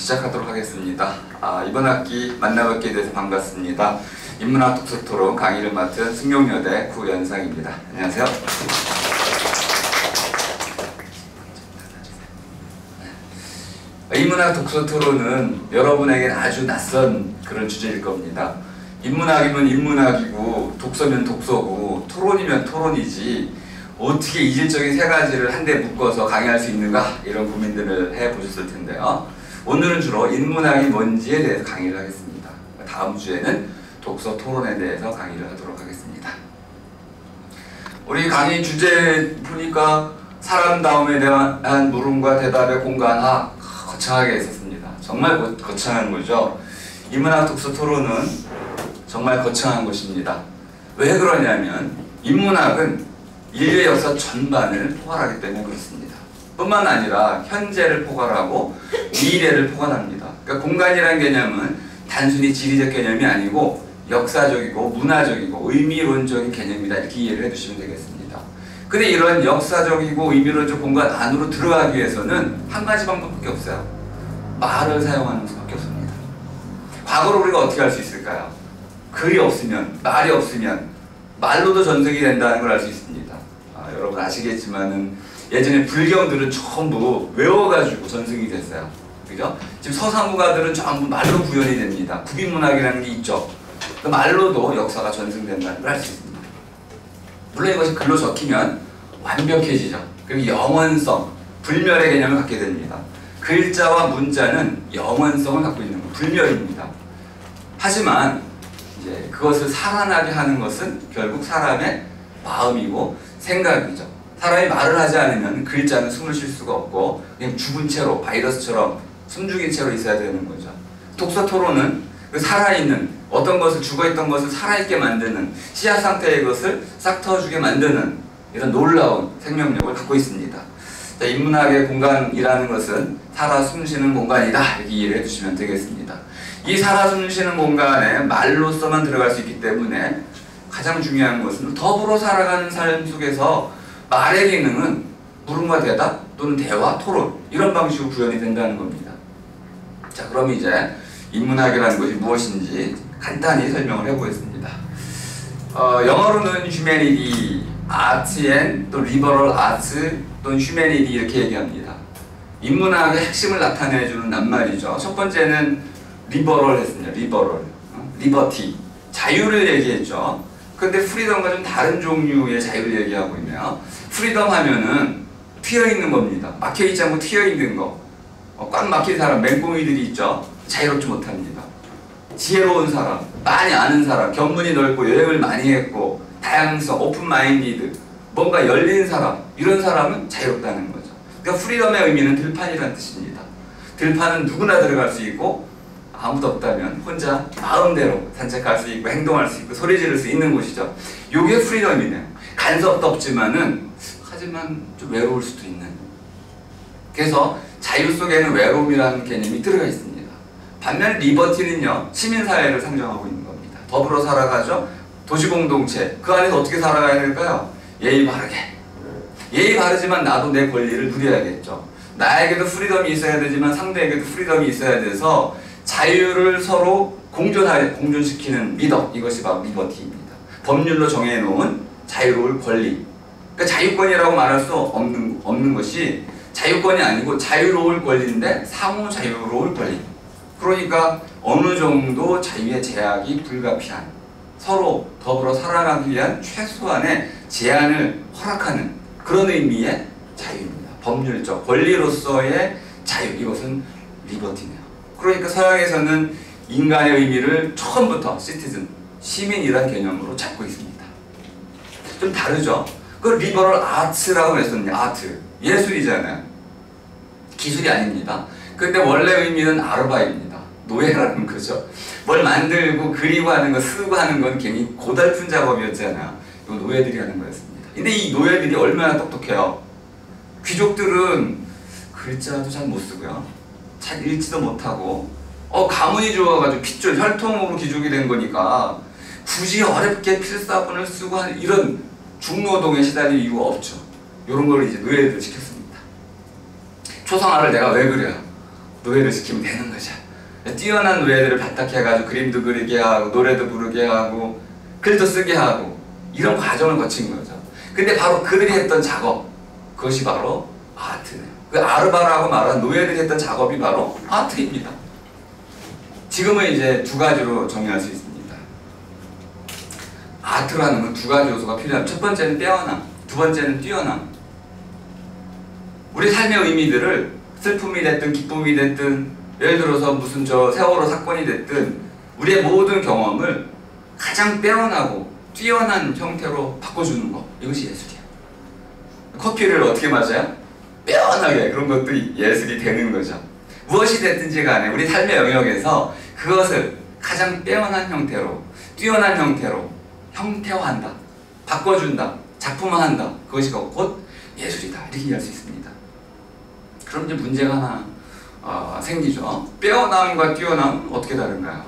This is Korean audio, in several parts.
시작하도록 하겠습니다. 아, 이번 학기 만나뵙게 돼서 반갑습니다. 인문학 독서토론 강의를 맡은 승용여대 구연상입니다. 안녕하세요. 인문학 독서토론은 여러분에게는 아주 낯선 그런 주제일 겁니다. 인문학이면 인문학이고 독서면 독서고 토론이면 토론이지 어떻게 이질적인 세 가지를 한데 묶어서 강의할 수 있는가 이런 고민들을 해보셨을 텐데요. 오늘은 주로 인문학이 뭔지에 대해서 강의를 하겠습니다. 다음 주에는 독서 토론에 대해서 강의를 하도록 하겠습니다. 우리 강의 주제 보니까 사람다움에 대한 물음과 대답의 공간화 거창하게 있었습니다. 정말 거, 거창한 거죠. 인문학 독서 토론은 정말 거창한 것입니다. 왜 그러냐면 인문학은 인류의 역사 전반을 포괄하기 때문에 그렇습니다. 뿐만 아니라 현재를 포괄하고 미래를 포괄합니다. 그러니까 공간이라는 개념은 단순히 지리적 개념이 아니고 역사적이고 문화적이고 의미론적인 개념이다 이렇게 이해를 해주시면 되겠습니다. 근데 이런 역사적이고 의미론적 공간 안으로 들어가기 위해서는 한 가지 방법밖에 없어요. 말을 사용하는 수밖에 없습니다. 과거로 우리가 어떻게 할 수 있을까요? 글이 없으면 말이 없으면 말로도 전승이 된다는 걸 알 수 있습니다. 아, 여러분 아시겠지만은 예전에 불경들은 전부 외워가지고 전승이 됐어요. 그죠? 지금 서사무가들은 전부 말로 구현이 됩니다. 구빈문학이라는 게 있죠. 그 말로도 역사가 전승된다는 걸 알 수 있습니다. 물론 이것이 글로 적히면 완벽해지죠. 그리고 영원성, 불멸의 개념을 갖게 됩니다. 글자와 문자는 영원성을 갖고 있는 거, 불멸입니다. 하지만 이제 그것을 살아나게 하는 것은 결국 사람의 마음이고 생각이죠. 사람이 말을 하지 않으면 글자는 숨을 쉴 수가 없고 그냥 죽은 채로 바이러스처럼 숨죽인 채로 있어야 되는 거죠. 독서 토론은 그 살아있는 어떤 것을 죽어있던 것을 살아있게 만드는 씨앗 상태의 것을 싹 터주게 만드는 이런 놀라운 생명력을 갖고 있습니다. 자, 인문학의 공간이라는 것은 살아 숨쉬는 공간이다 이렇게 이해를 해주시면 되겠습니다. 이 살아 숨쉬는 공간에 말로서만 들어갈 수 있기 때문에 가장 중요한 것은 더불어 살아가는 삶 속에서 말의 기능은 물음과 대답 또는 대화, 토론 이런 방식으로 구현이 된다는 겁니다. 자 그럼 이제 인문학이라는 것이 무엇인지 간단히 설명을 해보겠습니다. 어, 영어로는 humanity, art and 또 liberal arts 또는 humanity 이렇게 얘기합니다. 인문학의 핵심을 나타내주는 낱말이죠. 첫 번째는 리버럴 했습니다. 리버럴, 어? 리버티, 자유를 얘기했죠. 근데 프리덤과 좀 다른 종류의 자유를 얘기하고 있네요. 프리덤 하면은 튀어 있는 겁니다. 막혀 있지 않고 튀어 있는 거. 어, 꽉 막힌 사람, 맹꽁이들이 있죠. 자유롭지 못합니다. 지혜로운 사람, 많이 아는 사람, 견문이 넓고 여행을 많이 했고 다양성, 오픈 마인디드, 뭔가 열린 사람, 이런 사람은 자유롭다는 거죠. 그러니까 프리덤의 의미는 들판이라는 뜻입니다. 들판은 누구나 들어갈 수 있고 아무도 없다면 혼자 마음대로 산책할 수 있고 행동할 수 있고 소리 지를 수 있는 곳이죠. 요게 프리덤이네요. 간섭도 없지만은 하지만 좀 외로울 수도 있는. 그래서 자유 속에는 외로움이라는 개념이 들어가 있습니다. 반면 리버티는요 시민사회를 상정하고 있는 겁니다. 더불어 살아가죠. 도시공동체 그 안에서 어떻게 살아가야 될까요? 예의 바르게. 예의 바르지만 나도 내 권리를 누려야겠죠. 나에게도 프리덤이 있어야 되지만 상대에게도 프리덤이 있어야 돼서 자유를 서로 공존하, 공존시키는 미덕 이것이 바로 리버티입니다. 법률로 정해놓은 자유로울 권리. 그러니까 자유권이라고 말할 수 없는, 없는 것이 자유권이 아니고 자유로울 권리인데 상호 자유로울 권리. 그러니까 어느 정도 자유의 제약이 불가피한 서로 더불어 살아가기 위한 최소한의 제한을 허락하는 그런 의미의 자유입니다. 법률적 권리로서의 자유 이것은 리버티네요. 그러니까 서양에서는 인간의 의미를 처음부터 시티즌, 시민이란 개념으로 잡고 있습니다. 좀 다르죠? 그 리버럴 아트라고 했었는데 아트, 예술이잖아요. 기술이 아닙니다. 근데 원래 의미는 아르바입니다. 노예라는 거죠. 뭘 만들고 그리고 하는 거, 쓰고 하는 건 괜히 고달픈 작업이었잖아요. 노예들이 하는 거였습니다. 근데 이 노예들이 얼마나 똑똑해요. 귀족들은 글자도 잘 못 쓰고요. 잘 읽지도 못하고 어 가문이 좋아가지고 핏줄 혈통으로 귀족이 된 거니까 굳이 어렵게 필사본을 쓰고 하는 이런 중노동에 시달릴 이유가 없죠. 이런 걸 이제 노예들 시켰습니다. 초상화를 내가 왜 그래요? 노예를 시키면 되는 거죠. 뛰어난 노예들을 바닥해가지고 그림도 그리게 하고 노래도 부르게 하고 글도 쓰게 하고 이런 과정을 거친 거죠. 근데 바로 그들이 했던 작업 그것이 바로 아트네요. 그 아르바라고 말한 노예들이 했던 작업이 바로 아트입니다. 지금은 이제 두 가지로 정의할 수 있습니다. 아트라는 건 두 가지 요소가 필요합니다. 첫 번째는 빼어남, 두 번째는 뛰어남. 우리 삶의 의미들을 슬픔이 됐든 기쁨이 됐든 예를 들어서 무슨 저 세월호 사건이 됐든 우리의 모든 경험을 가장 빼어나고 뛰어난 형태로 바꿔주는 것 이것이 예술이야. 커피를 어떻게 마셔요? 빼어나게 그런 것도 예술이 되는 거죠. 무엇이 됐든지 간에 우리 삶의 영역에서 그것을 가장 빼어난 형태로 뛰어난 형태로 형태화한다. 바꿔준다. 작품화한다. 그것이 곧 예술이다. 이렇게 이해할 수 있습니다. 그럼 이제 문제가 하나 어, 생기죠. 빼어남과 뛰어남 어떻게 다른가요?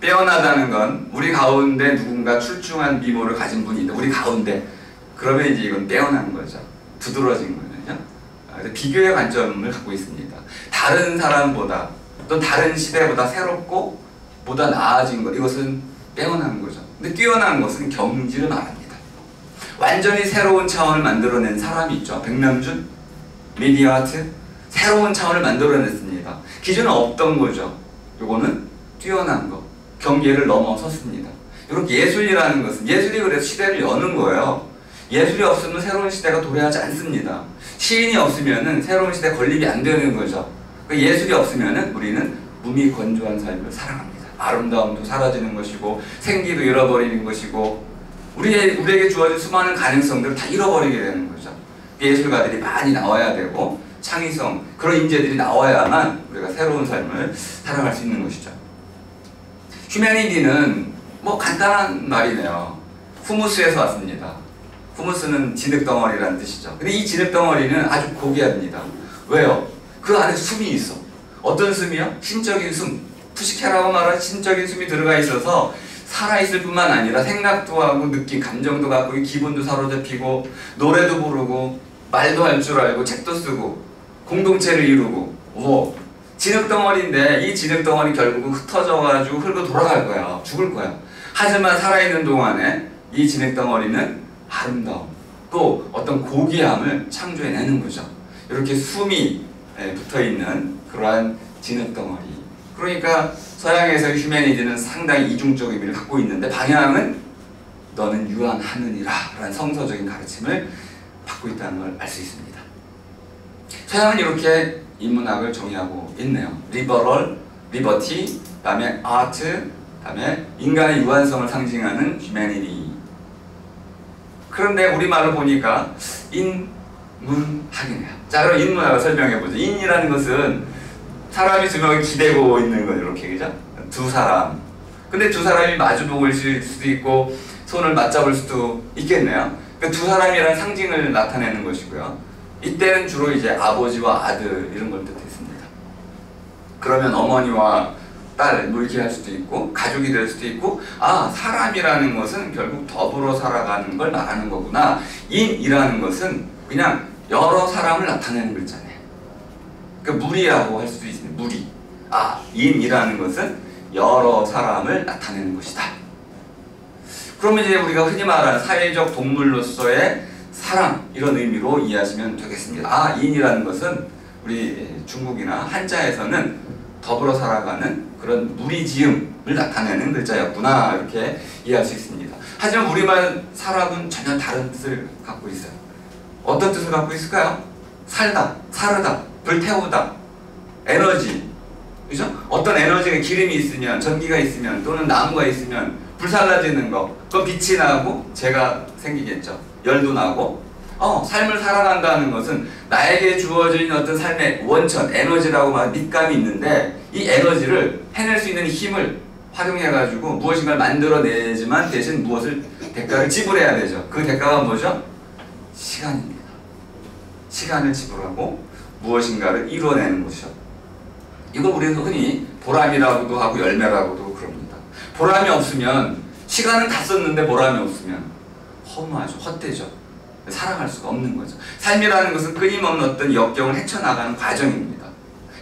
빼어나다는 건 우리 가운데 누군가 출중한 미모를 가진 분이 있다. 우리 가운데 그러면 이제 이건 빼어난 거죠. 두드러진. 아, 비교의 관점을 갖고 있습니다. 다른 사람보다 또 다른 시대보다 새롭고 보다 나아진 것 이것은 빼어난 거죠. 근데 뛰어난 것은 경지를 말합니다. 완전히 새로운 차원을 만들어낸 사람이 있죠. 백남준, 미디어 아트, 새로운 차원을 만들어냈습니다. 기존에 없던 거죠. 요거는 뛰어난 거, 경계를 넘어섰습니다. 이렇게 예술이라는 것은 예술이 그래서 시대를 여는 거예요. 예술이 없으면 새로운 시대가 도래하지 않습니다. 시인이 없으면 새로운 시대 건립이 안 되는 거죠. 그 예술이 없으면 우리는 무미 건조한 삶을 살아갑니다. 아름다움도 사라지는 것이고 생기도 잃어버리는 것이고 우리의, 우리에게 주어진 수많은 가능성들을 다 잃어버리게 되는 거죠. 예술가들이 많이 나와야 되고 창의성 그런 인재들이 나와야만 우리가 새로운 삶을 살아갈 수 있는 것이죠. 휴메니티는 뭐 간단한 말이네요. 후무스에서 왔습니다. 후무스는 진흙덩어리라는 뜻이죠. 근데 이 진흙덩어리는 아주 고귀합니다. 왜요? 그 안에 숨이 있어. 어떤 숨이요? 신적인 숨. 푸시케라고 말하는 신적인 숨이 들어가 있어서 살아있을 뿐만 아니라 생각도 하고 느낌, 감정도 갖고 기분도 사로잡히고 노래도 부르고 말도 할 줄 알고 책도 쓰고 공동체를 이루고 뭐 진흙덩어리인데 이 진흙덩어리 결국은 흩어져가지고 흘고 돌아갈 거야. 죽을 거야. 하지만 살아있는 동안에 이 진흙덩어리는 아름다움 또 어떤 고귀함을 창조해내는 거죠. 이렇게 숨이 붙어있는 그러한 진흙덩어리 그러니까 서양에서 휴메니티는 상당히 이중적 의미를 갖고 있는데 방향은 너는 유한하느니라 라는 성서적인 가르침을 받고 있다는 걸 알 수 있습니다. 서양은 이렇게 인문학을 정의하고 있네요. 리버럴, 리버티, 다음에 아트, 다음에 인간의 유한성을 상징하는 휴메니티. 그런데 우리말로 보니까 인문학이네요. 자 그럼 인문학을 설명해 보죠. 인이라는 것은 사람이 두 명이 기대고 있는 거 이렇게 그죠? 두 사람. 근데 두 사람이 마주보고 있을 수도 있고 손을 맞잡을 수도 있겠네요. 그두 사람이라는 상징을 나타내는 것이고요. 이때는 주로 이제 아버지와 아들 이런 걸 뜻했습니다. 그러면 어머니와 딸 물기할 수도 있고 가족이 될 수도 있고 아 사람이라는 것은 결국 더불어 살아가는 걸 말하는 거구나. 인이라는 것은 그냥 여러 사람을 나타내는 글자네. 그 무리라고 할 수도 있습니다. 무리. 아 인이라는 것은 여러 사람을 나타내는 것이다. 그러면 이제 우리가 흔히 말하는 사회적 동물로서의 사랑 이런 의미로 이해하시면 되겠습니다. 아 인이라는 것은 우리 중국이나 한자에서는 더불어 살아가는 그런 무리지음을 나타내는 글자였구나 이렇게 이해할 수 있습니다. 하지만 우리말 사람은 전혀 다른 뜻을 갖고 있어요. 어떤 뜻을 갖고 있을까요? 살다, 사르다, 불태우다, 에너지, 그죠? 어떤 에너지가 기름이 있으면, 전기가 있으면, 또는 나무가 있으면 불살라지는 거, 그 빛이 나고 재가 생기겠죠. 열도 나고. 어, 삶을 살아간다는 것은 나에게 주어진 어떤 삶의 원천, 에너지라고 말 밑감이 있는데 이 에너지를 해낼 수 있는 힘을 활용해가지고 무엇인가를 만들어내지만 대신 무엇을 대가를 지불해야 되죠. 그 대가가 뭐죠? 시간입니다. 시간을 지불하고 무엇인가를 이루어내는 것이죠. 이걸 우리는 흔히 보람이라고도 하고 열매라고도 그럽니다. 보람이 없으면 시간은 다 썼는데 보람이 없으면 허무하죠. 헛되죠. 살아갈 수가 없는 거죠. 삶이라는 것은 끊임없는 어떤 역경을 헤쳐나가는 과정입니다.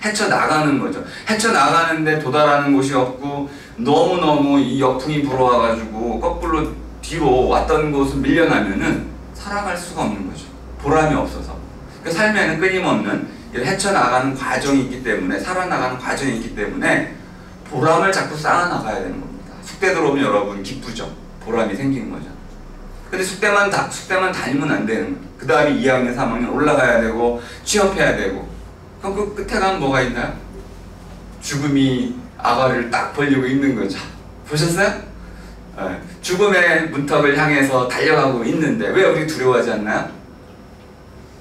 헤쳐나가는 거죠. 헤쳐나가는데 도달하는 곳이 없고 너무너무 이 역풍이 불어와가지고 거꾸로 뒤로 왔던 곳을 밀려나면은 살아갈 수가 없는 거죠. 보람이 없어서. 그 삶에는 끊임없는 헤쳐나가는 과정이 있기 때문에 살아나가는 과정이 있기 때문에 보람을 자꾸 쌓아나가야 되는 겁니다. 숙대 들어오면 여러분 기쁘죠. 보람이 생기는 거죠. 근데 숙대만 다, 숙대만 다니면 안 되는. 그 다음에 2학년, 3학년 올라가야 되고 취업해야 되고 그럼 그 끝에 가면 뭐가 있나요? 죽음이 아가리를 딱 벌리고 있는 거죠. 보셨어요? 네. 죽음의 문턱을 향해서 달려가고 있는데 왜 우리 두려워하지 않나요?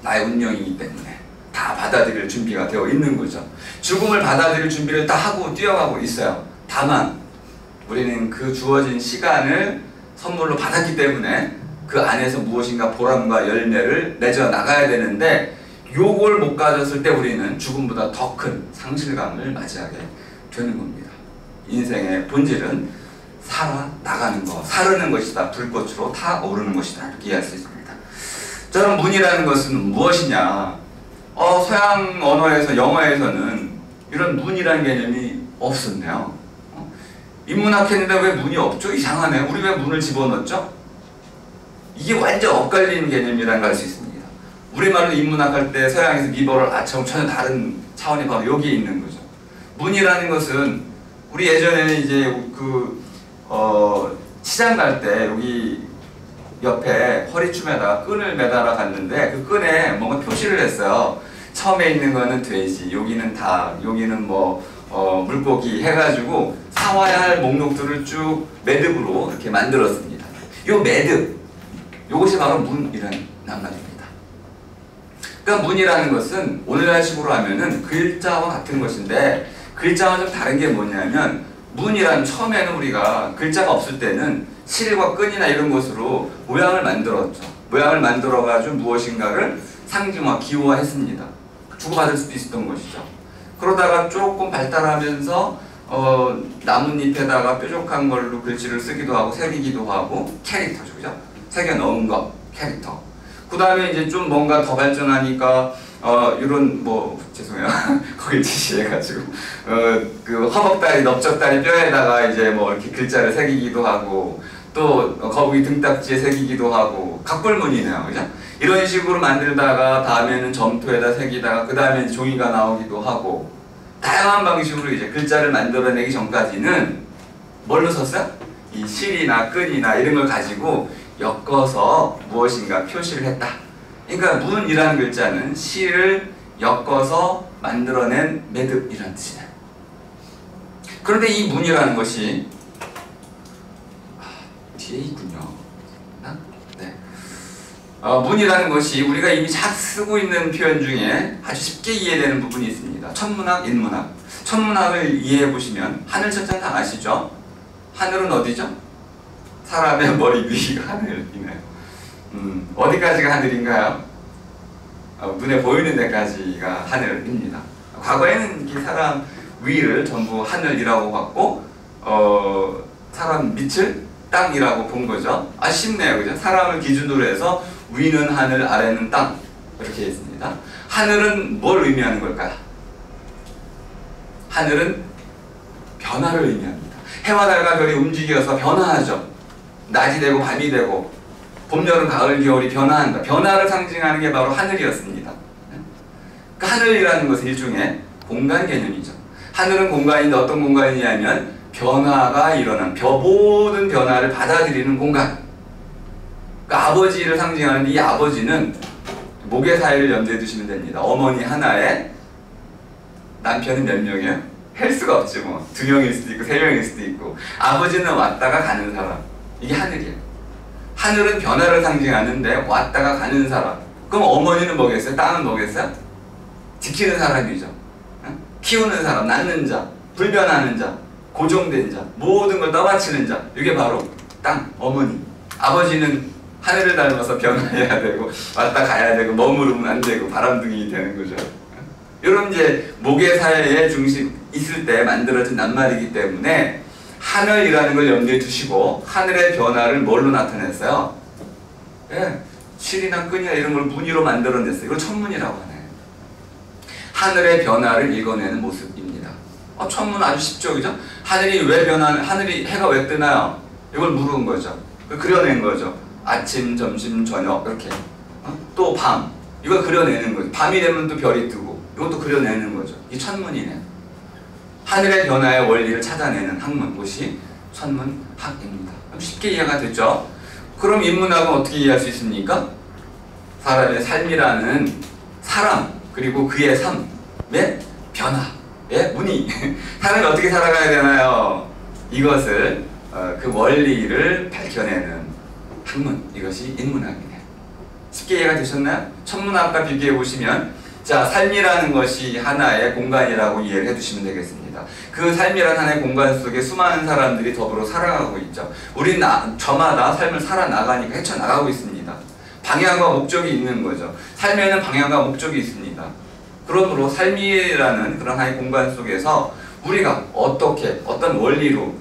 나의 운명이기 때문에 다 받아들일 준비가 되어 있는 거죠. 죽음을 받아들일 준비를 다 하고 뛰어가고 있어요. 다만 우리는 그 주어진 시간을 선물로 받았기 때문에 그 안에서 무엇인가 보람과 열매를 맺어 나가야 되는데 요걸 못 가졌을 때 우리는 죽음보다 더 큰 상실감을 맞이하게 되는 겁니다. 인생의 본질은 살아나가는 것, 사르는 것이다. 불꽃으로 타오르는 것이다. 이렇게 이해할 수 있습니다. 저는 문이라는 것은 무엇이냐? 어, 서양 언어에서, 영어에서는 이런 문이라는 개념이 없었네요. 어? 인문학 했는데 왜 문이 없죠? 이상하네. 우리 왜 문을 집어넣었죠? 이게 완전 엇갈리는 개념이라는 걸 알 수 있습니다. 우리말로 인문학 할 때 서양에서 미버를 아처럼 전혀 다른 차원이 바로 여기에 있는 거죠. 문이라는 것은 우리 예전에는 이제 그, 어, 시장 갈 때 여기 옆에 허리춤에다가 끈을 매달아 갔는데 그 끈에 뭔가 표시를 했어요. 처음에 있는 거는 돼지, 여기는 닭, 여기는 뭐, 어, 물고기 해가지고 사와야 할 목록들을 쭉 매듭으로 이렇게 만들었습니다. 요 매듭, 요것이 바로 문이라는 낱말입니다. 그러니까 문이라는 것은 오늘날 식으로 하면은 글자와 같은 것인데 글자와 좀 다른 게 뭐냐면 문이란 처음에는 우리가 글자가 없을 때는 실과 끈이나 이런 것으로 모양을 만들었죠. 모양을 만들어 가지고 무엇인가를 상징화, 기호화했습니다. 주고받을 수도 있었던 것이죠. 그러다가 조금 발달하면서 어, 나뭇잎에다가 뾰족한 걸로 글씨를 쓰기도 하고 새기기도 하고 캐릭터죠, 그죠? 새겨 넣은 것, 캐릭터. 그 다음에 이제 좀 뭔가 더 발전하니까 어 이런 뭐 죄송해요 거기 지시해가지고 어그 허벅다리 넓적다리 뼈에다가 이제 뭐 이렇게 글자를 새기기도 하고 또 거북이 등딱지에 새기기도 하고 각불문이네요 그죠 이런 식으로 만들다가 다음에는 점토에다 새기다가 그 다음에 종이가 나오기도 하고 다양한 방식으로 이제 글자를 만들어내기 전까지는 뭘로 썼어요? 이 실이나 끈이나 이런 걸 가지고 엮어서 무엇인가 표시를 했다. 그러니까 문이라는 글자는 시를 엮어서 만들어낸 매듭이라는 뜻이다. 그런데 이 문이라는 것이 아, 뒤에 있군요. 네. 어, 문이라는 것이 우리가 이미 잘 쓰고 있는 표현 중에 아주 쉽게 이해되는 부분이 있습니다. 천문학, 인문학. 천문학을 이해해 보시면 하늘 천장 다 아시죠? 하늘은 어디죠? 사람의 머리 위가 하늘이네요. 음, 어디까지가 하늘인가요? 어, 눈에 보이는 데까지가 하늘입니다. 과거에는 이 사람 위를 전부 하늘이라고 봤고, 어, 사람 밑을 땅이라고 본 거죠. 아, 쉽네요. 그죠? 사람을 기준으로 해서 위는 하늘, 아래는 땅. 이렇게 했습니다. 하늘은 뭘 의미하는 걸까요? 하늘은 변화를 의미합니다. 해와 달과 별이 움직여서 변화하죠. 낮이 되고 밤이 되고 봄, 여름, 가을, 겨울이 변화한다. 변화를 상징하는 게 바로 하늘이었습니다. 그 하늘이라는 것은 일종의 공간 개념이죠. 하늘은 공간인데 어떤 공간이냐면 변화가 일어난 모든 변화를 받아들이는 공간. 그 아버지를 상징하는 이 아버지는 목의 사이를 염두에 두시면 됩니다. 어머니 하나에 남편은 몇 명이에요? 헬 수가 없지 뭐. 두 명일 수도 있고 세 명일 수도 있고. 아버지는 왔다가 가는 사람. 이게 하늘이에요. 하늘은 변화를 상징하는데 왔다가 가는 사람. 그럼 어머니는 뭐겠어요? 땅은 뭐겠어요? 지키는 사람이죠. 키우는 사람, 낳는 자, 불변하는 자, 고정된 자, 모든 걸 떠받치는 자. 이게 바로 땅, 어머니. 아버지는 하늘을 닮아서 변화해야 되고 왔다 가야 되고 머무르면 안 되고 바람둥이 되는 거죠. 이런 이제 목의 사회의 중심 있을 때 만들어진 낱말이기 때문에 하늘이라는 걸 염두에 두시고 하늘의 변화를 뭘로 나타냈어요? 예, 실이나 끈이나 이런 걸 무늬로 만들어냈어요. 이걸 천문이라고 하네. 하늘의 변화를 읽어내는 모습입니다. 어, 천문 아주 쉽죠, 그죠? 하늘이 왜 변하는, 하늘이 해가 왜 뜨나요? 이걸 물은 거죠. 그려낸 거죠. 아침, 점심, 저녁 이렇게 어? 또 밤. 이걸 그려내는 거죠. 밤이 되면 또 별이 뜨고 이것도 그려내는 거죠. 이 천문이네. 하늘의 변화의 원리를 찾아내는 학문, 곳이 천문학입니다. 쉽게 이해가 됐죠? 그럼 인문학은 어떻게 이해할 수 있습니까? 사람의 삶이라는 사람 그리고 그의 삶의 변화의 무늬 사람이 어떻게 살아가야 되나요? 이것을 어, 그 원리를 밝혀내는 학문 이것이 인문학이네요. 쉽게 이해가 되셨나요? 천문학과 비교해 보시면 자 삶이라는 것이 하나의 공간이라고 이해를 해두시면 되겠습니다. 그 삶이라는 하나의 공간 속에 수많은 사람들이 더불어 살아가고 있죠. 우리 나, 저마다 삶을 살아나가니까 헤쳐나가고 있습니다. 방향과 목적이 있는 거죠. 삶에는 방향과 목적이 있습니다. 그러므로 삶이라는 그런 하나의 공간 속에서 우리가 어떻게 어떤 원리로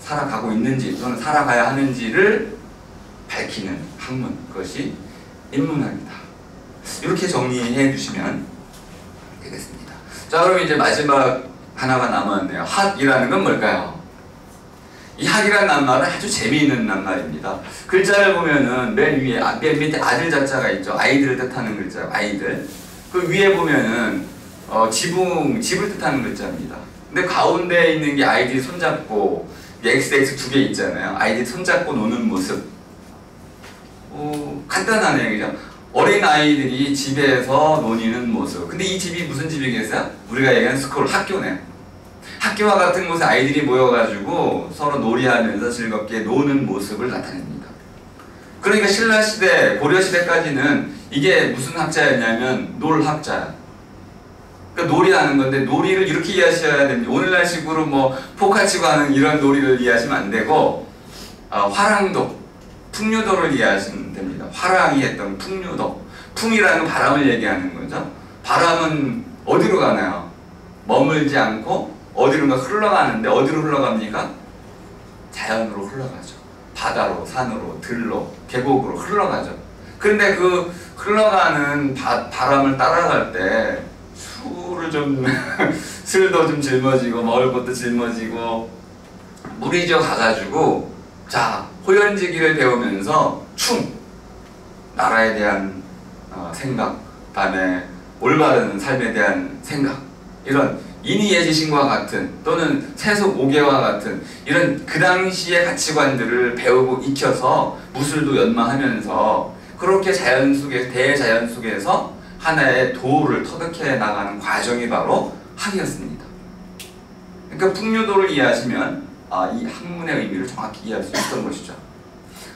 살아가고 있는지 또는 살아가야 하는지를 밝히는 학문 그것이 인문학이다. 이렇게 정리해 주시면 되겠습니다. 자 그럼 이제 마지막 하나가 남았네요. 학이라는 건 뭘까요? 이 학이라는 낱말은 아주 재미있는 낱말입니다. 글자를 보면은 맨 위에 아, 맨 밑에 아들 자자가 있죠. 아이들을 뜻하는 글자, 아이들. 그 위에 보면은 어, 지붕, 집을 뜻하는 글자입니다. 근데 가운데 있는 게 아이들이 손잡고 XX 두 개 있잖아요. 아이들이 손잡고 노는 모습. 어, 간단하네요, 그죠? 어린 아이들이 집에서 노니는 모습. 근데 이 집이 무슨 집이겠어요? 우리가 얘기하는 스쿨, 학교네. 학교와 같은 곳에 아이들이 모여가지고 서로 놀이하면서 즐겁게 노는 모습을 나타냅니다. 그러니까 신라시대, 고려시대까지는 이게 무슨 학자였냐면 놀학자야. 그러니까 놀이하는 건데 놀이를 이렇게 이해하셔야 됩니다. 오늘날 식으로 뭐 포카치고 하는 이런 놀이를 이해하시면 안 되고 어, 화랑도, 풍류도를 이해하시면 됩니다. 화랑이 했던 풍류도. 풍이라는 바람을 얘기하는 거죠. 바람은 어디로 가나요? 머물지 않고 어디론가 흘러가는데 어디로 흘러갑니까? 자연으로 흘러가죠. 바다로, 산으로, 들로, 계곡으로 흘러가죠. 그런데 그 흘러가는 바, 바람을 따라갈 때 술을 좀 술도 좀 짊어지고 먹을 것도 짊어지고 물이 져 가가지고 자 호연지기를 배우면서 충 나라에 대한 어, 생각, 다음에 올바른 삶에 대한 생각 이런 인의예지신과 같은 또는 세속 오계와 같은 이런 그 당시의 가치관들을 배우고 익혀서 무술도 연마하면서 그렇게 자연 속에 대자연 속에서 하나의 도를 터득해 나가는 과정이 바로 학이었습니다. 그러니까 풍류도를 이해하시면 아, 이 학문의 의미를 정확히 이해할 수 있었던 것이죠.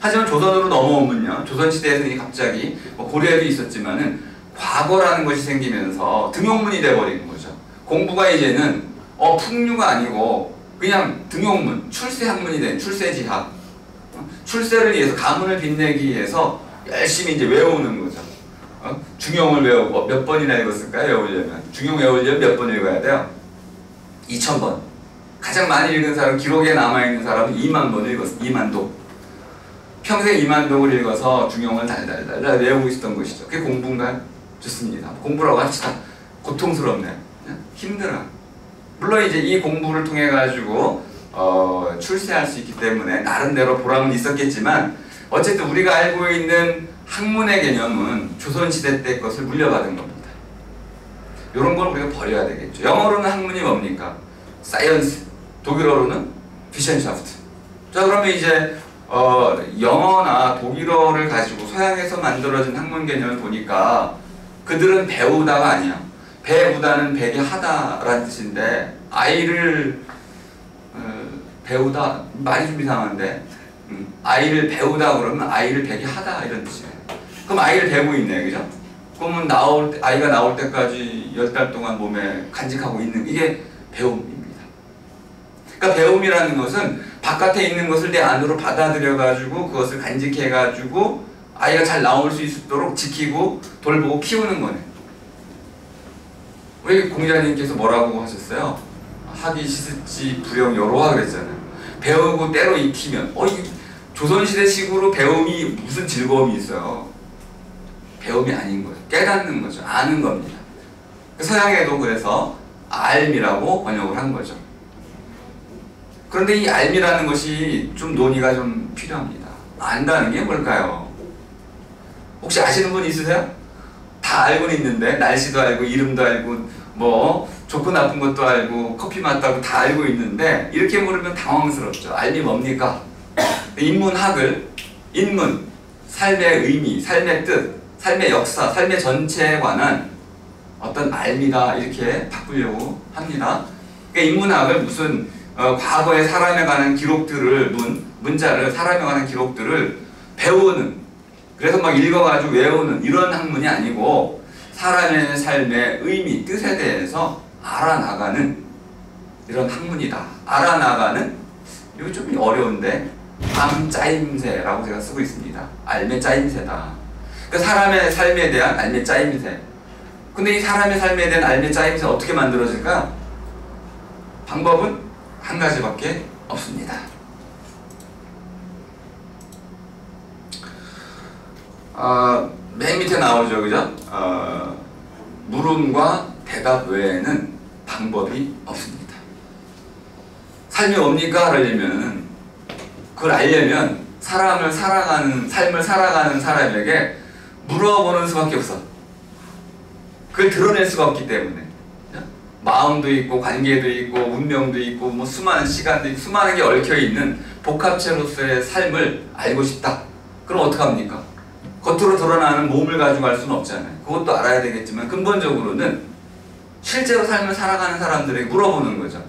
하지만 조선으로 넘어오면요, 조선 시대에는 갑자기 뭐 고려에도 있었지만은 과거라는 것이 생기면서 등용문이 돼버리는 거죠. 공부가 이제는 어 풍류가 아니고 그냥 등용문, 출세 학문이 된 출세지학. 출세를 위해서 가문을 빛내기 위해서 열심히 이제 외우는 거죠. 어? 중용을 외우고 몇 번이나 읽었을까요? 외우려면 중용 외우려면 몇 번 읽어야 돼요? 2,000번. 가장 많이 읽은 사람, 기록에 남아있는 사람은 2만 번 읽었어. 2만 도. 평생 2만 독을 읽어서 중용을 달달달 외우고 있었던 것이죠. 그게 공부인가요? 좋습니다. 공부라고 합시다. 고통스럽네요. 힘들어. 물론 이제 이 공부를 통해 가지고 어, 출세할 수 있기 때문에 나름대로 보람은 있었겠지만 어쨌든 우리가 알고 있는 학문의 개념은 조선시대 때 것을 물려받은 겁니다. 이런 걸 우리가 버려야 되겠죠. 영어로는 학문이 뭡니까? 사이언스. 독일어로는 비션샤프트. 자 그러면 이제 어, 영어나 독일어를 가지고 서양에서 만들어진 학문 개념을 보니까 그들은 배우다가 아니야. 배우다는 배게 하다라는 뜻인데 아이를 어, 배우다 말이 좀 이상한데 음, 아이를 배우다 그러면 아이를 배게 하다 이런 뜻이에요. 그럼 아이를 배고 있네, 그죠? 그러면 나올 때, 아이가 나올 때까지 열 달 동안 몸에 간직하고 있는 이게 배움입니다. 그러니까 배움이라는 것은 바깥에 있는 것을 내 안으로 받아들여 가지고 그것을 간직해 가지고 아이가 잘 나올 수 있도록 지키고 돌보고 키우는 거네. 왜 공자님께서 뭐라고 하셨어요? 학이 시습지 불영 여로하 그랬잖아요. 배우고 때로 익히면 어, 이 조선시대식으로 배움이 무슨 즐거움이 있어요? 배움이 아닌 거죠. 깨닫는 거죠. 아는 겁니다. 그 서양에도 그래서 알미라고 번역을 한 거죠. 그런데 이 알미라는 것이 좀 논의가 좀 필요합니다. 안다는 게 뭘까요? 혹시 아시는 분 있으세요? 다 알고는 있는데 날씨도 알고 이름도 알고 뭐 좋고 나쁜 것도 알고 커피 맛도 다 알고 있는데 이렇게 물으면 당황스럽죠. 알미 뭡니까? 인문학을 인문, 삶의 의미, 삶의 뜻, 삶의 역사, 삶의 전체에 관한 어떤 알미다 이렇게 바꾸려고 합니다. 그러니까 인문학을 무슨 어, 과거의 사람에 관한 기록들을 문 문자를 사람에 관한 기록들을 배우는 그래서 막 읽어가지고 외우는 이런 학문이 아니고 사람의 삶의 의미, 뜻에 대해서 알아나가는 이런 학문이다. 알아나가는 이거 좀 어려운데 암 짜임새라고 제가 쓰고 있습니다. 알매 짜임새다. 그 사람의 삶에 대한 알매 짜임새. 근데 이 사람의 삶에 대한 알매 짜임새 어떻게 만들어질까? 방법은 한 가지밖에 없습니다. 어, 맨 밑에 나오죠, 그죠? 어, 물음과 대답 외에는 방법이 없습니다. 삶이 뭡니까? 하려면 그걸 알려면 사람을 살아가는 삶을 살아가는 사람에게 물어보는 수밖에 없어. 그걸 드러낼 수가 없기 때문에 마음도 있고 관계도 있고 운명도 있고 뭐 수많은 시간도 있고 수많은 게 얽혀 있는 복합체로서의 삶을 알고 싶다. 그럼 어떡 합니까? 겉으로 드러나는 몸을 가지고 알 수는 없잖아요. 그것도 알아야 되겠지만 근본적으로는 실제로 삶을 살아가는 사람들에게 물어보는 거죠.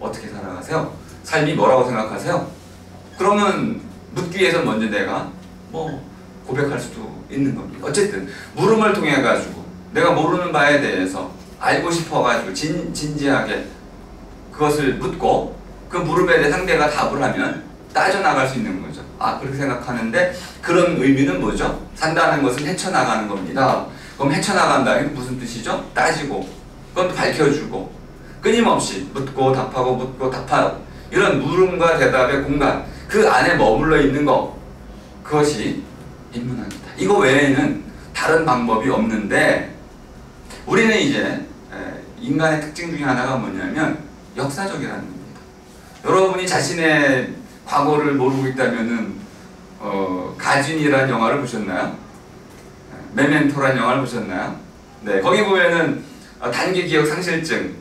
어떻게 살아가세요? 삶이 뭐라고 생각하세요? 그러면 묻기 위해서 먼저 내가 뭐 고백할 수도 있는 겁니다. 어쨌든 물음을 통해 가지고 내가 모르는 바에 대해서 알고 싶어 가지고 진, 진지하게 그것을 묻고 그 물음에 대해 상대가 답을 하면 따져나갈 수 있는 거죠. 아 그렇게 생각하는데 그런 의미는 뭐죠? 산다는 것은 헤쳐나가는 겁니다. 그럼 헤쳐나간다는 게 무슨 뜻이죠? 따지고 그것도 밝혀주고 끊임없이 묻고 답하고 묻고 답하고 이런 물음과 대답의 공간 그 안에 머물러 있는 것 그것이 인문학이다. 이거 외에는 다른 방법이 없는데 우리는 이제 인간의 특징 중에 하나가 뭐냐면 역사적이라는 겁니다. 여러분이 자신의 과거를 모르고 있다면은 어, 가진이라는 영화를 보셨나요? 메멘토라는 영화를 보셨나요? 네, 거기 보면은 어, 단기 기억 상실증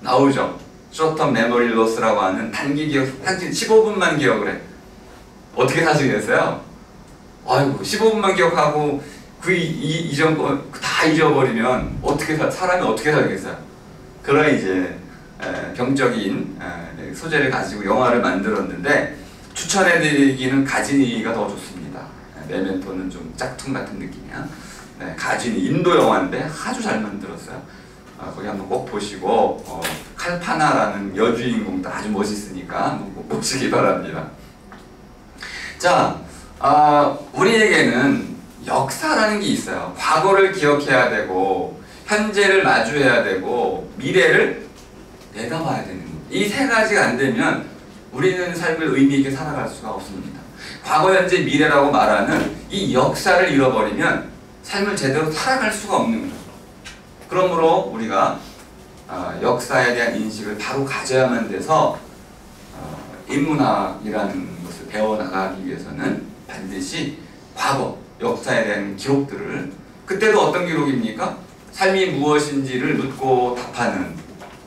나오죠. 쇼텀 메모리 로스라고 하는 단기 기억 상실 15분만 기억을 해. 어떻게 사시겠어요? 아이고 15분만 기억하고 그 이, 이전 다 잊어버리면 어떻게 사, 사람이 어떻게 살겠어요? 그런 이제 에, 병적인 에, 소재를 가지고 영화를 만들었는데 추천해드리기는 가진이가 더 좋습니다. 메멘토는 좀 짝퉁 같은 느낌이야. 네, 가진이 인도 영화인데 아주 잘 만들었어요. 어, 거기 한번 꼭 보시고 어, 칼파나라는 여주인공도 아주 멋있으니까 꼭 보시기 바랍니다. 자, 어, 우리에게는 역사라는 게 있어요. 과거를 기억해야 되고 현재를 마주해야 되고 미래를 내다봐야 되는 거예요. 이세 가지가 안 되면 우리는 삶을 의미 있게 살아갈 수가 없습니다. 과거, 현재, 미래라고 말하는 이 역사를 잃어버리면 삶을 제대로 살아갈 수가 없는 거예요. 그러므로 우리가 어, 역사에 대한 인식을 바로 가져야만 돼서 어, 인문학이라는 것을 배워나가기 위해서는 반드시 과거, 역사에 대한 기록들을 그때도 어떤 기록입니까? 삶이 무엇인지를 묻고 답하는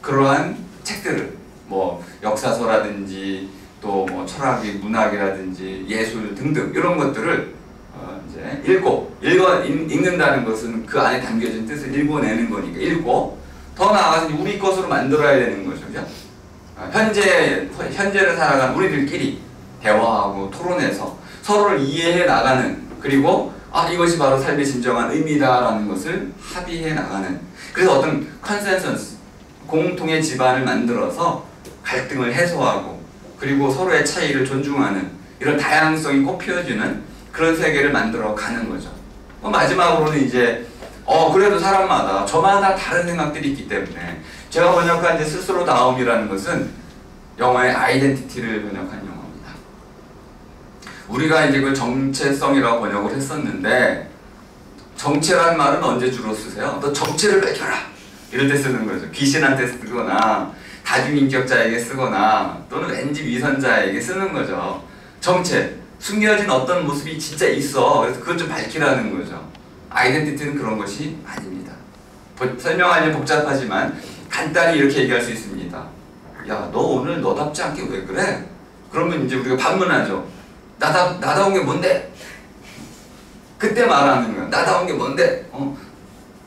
그러한 책들을 뭐 역사서라든지 또 뭐 철학이 문학이라든지 예술 등등 이런 것들을 어 이제 읽고 읽어 읽, 는다는 것은 그 안에 담겨진 뜻을 읽어내는 거니까 읽고 더 나아가서 우리 것으로 만들어야 되는 거죠, 그죠? 어 현재 현재를 살아가는 우리들끼리 대화하고 토론해서 서로를 이해해 나가는 그리고 아 이것이 바로 삶의 진정한 의미다라는 것을 합의해 나가는 그래서 어떤 컨센서스 공통의 집안을 만들어서 갈등을 해소하고 그리고 서로의 차이를 존중하는 이런 다양성이 꽃피워주는 그런 세계를 만들어 가는 거죠. 뭐 마지막으로는 이제 어 그래도 사람마다 저마다 다른 생각들이 있기 때문에 제가 번역한 이제 스스로 다움이라는 것은 영화의 아이덴티티를 번역한 영화입니다. 우리가 이제 그 정체성이라고 번역을 했었는데 정체란 말은 언제 주로 쓰세요? 너 정체를 밝혀라. 이럴 때 쓰는 거죠. 귀신한테 쓰거나 다중인격자에게 쓰거나 또는 왠지 위선자에게 쓰는 거죠. 정체, 숨겨진 어떤 모습이 진짜 있어. 그래서 그것 좀 밝히라는 거죠. 아이덴티티는 그런 것이 아닙니다. 보- 설명하려면 복잡하지만 간단히 이렇게 얘기할 수 있습니다. 야, 너 오늘 너답지 않게 왜 그래? 그러면 이제 우리가 반문하죠. 나다, 나다운 게 뭔데? 그때 말하는 거야. 나다운 게 뭔데? 어?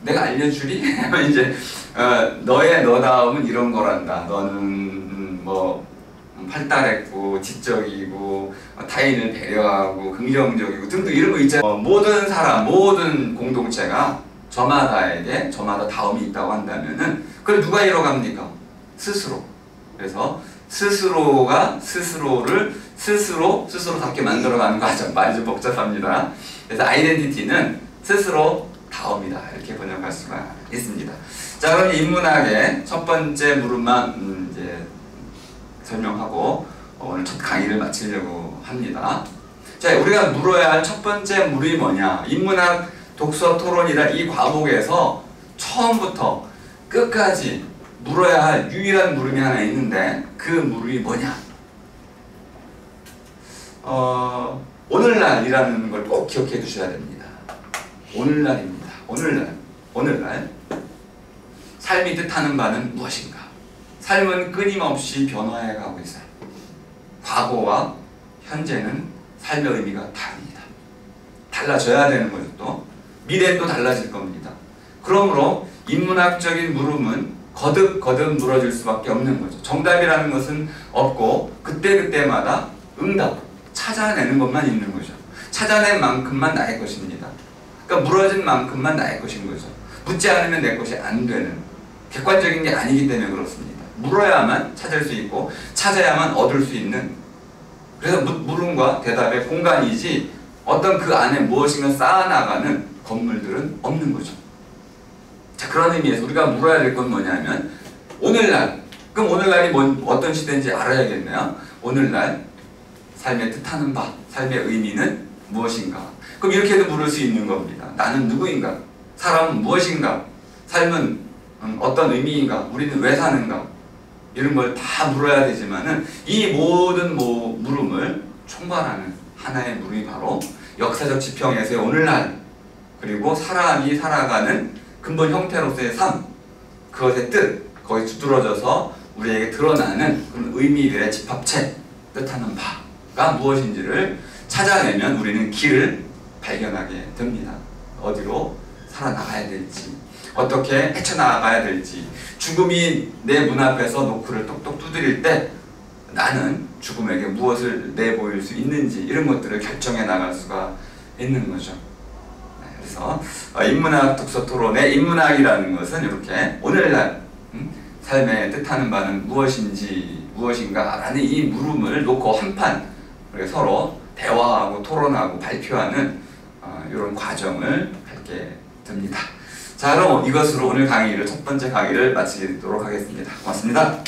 내가 알려주리? 이제 어, 너의 너다움은 이런 거란다. 너는 음, 뭐 음, 활달했고 지적이고 어, 타인을 배려하고 긍정적이고 등등 이런 거 있잖아요. 어, 모든 사람, 모든 공동체가 저마다에게 저마다 다움이 있다고 한다면은 그걸 누가 이뤄갑니까? 스스로. 그래서 스스로가 스스로를 스스로 스스로답게 만들어가는 과정 말이 좀 복잡합니다. 그래서 아이덴티티는 스스로 다움이다 이렇게 번역할 수가 있습니다. 자 그럼 인문학의 첫 번째 물음만 음, 이제 설명하고 오늘 첫 강의를 마치려고 합니다. 자 우리가 물어야 할 첫 번째 물이 뭐냐? 인문학 독서 토론이라 이 과목에서 처음부터 끝까지 물어야 할 유일한 물음이 하나 있는데 그 물음이 뭐냐? 어, 오늘날이라는 걸 꼭 기억해 두셔야 됩니다. 오늘날입니다. 오늘날. 오늘날. 삶이 뜻하는 바는 무엇인가? 삶은 끊임없이 변화해 가고 있어요. 과거와 현재는 삶의 의미가 다릅니다. 달라져야 되는 거죠 또. 미래는 또 달라질 겁니다. 그러므로 인문학적인 물음은 거듭 거듭 물어질 수밖에 없는 거죠. 정답이라는 것은 없고 그때그때마다 응답, 찾아내는 것만 있는 거죠. 찾아낸 만큼만 나의 것입니다. 그러니까 물어진 만큼만 나의 것인 거죠. 묻지 않으면 내 것이 안 되는 객관적인 게 아니기 때문에 그렇습니다. 물어야만 찾을 수 있고 찾아야만 얻을 수 있는 그래서 무- 물음과 대답의 공간이지 어떤 그 안에 무엇인가 쌓아나가는 건물들은 없는 거죠. 자 그런 의미에서 우리가 물어야 될 건 뭐냐면 오늘날 그럼 오늘날이 뭔 어떤 시대인지 알아야겠네요. 오늘날 삶의 뜻하는 바, 삶의 의미는 무엇인가? 그럼 이렇게도 물을 수 있는 겁니다. 나는 누구인가? 사람은 무엇인가? 삶은 음, 어떤 의미인가? 우리는 왜 사는가? 이런 걸 다 물어야 되지만은 이 모든 뭐 물음을 총괄하는 하나의 물음이 바로 역사적 지평에서의 오늘날 그리고 사람이 살아가는 근본 형태로서의 삶 그것의 뜻 거기 두드러져서 우리에게 드러나는 그런 의미들의 집합체 뜻하는 바가 무엇인지를 찾아내면 우리는 길을 발견하게 됩니다. 어디로 살아나가야 될지 어떻게 헤쳐나가야 될지 죽음이 내 문 앞에서 노크를 똑똑 두드릴 때 나는 죽음에게 무엇을 내보일 수 있는지 이런 것들을 결정해 나갈 수가 있는 거죠. 네, 그래서 어, 인문학 독서 토론의 인문학이라는 것은 이렇게 오늘날 음, 삶의 뜻하는 바는 무엇인지 무엇인가라는 이 물음을 놓고 한판 서로 대화하고 토론하고 발표하는 어, 이런 과정을 갖게 됩니다. 자 그럼 이것으로 오늘 강의를 첫 번째 강의를 마치도록 하겠습니다. 고맙습니다.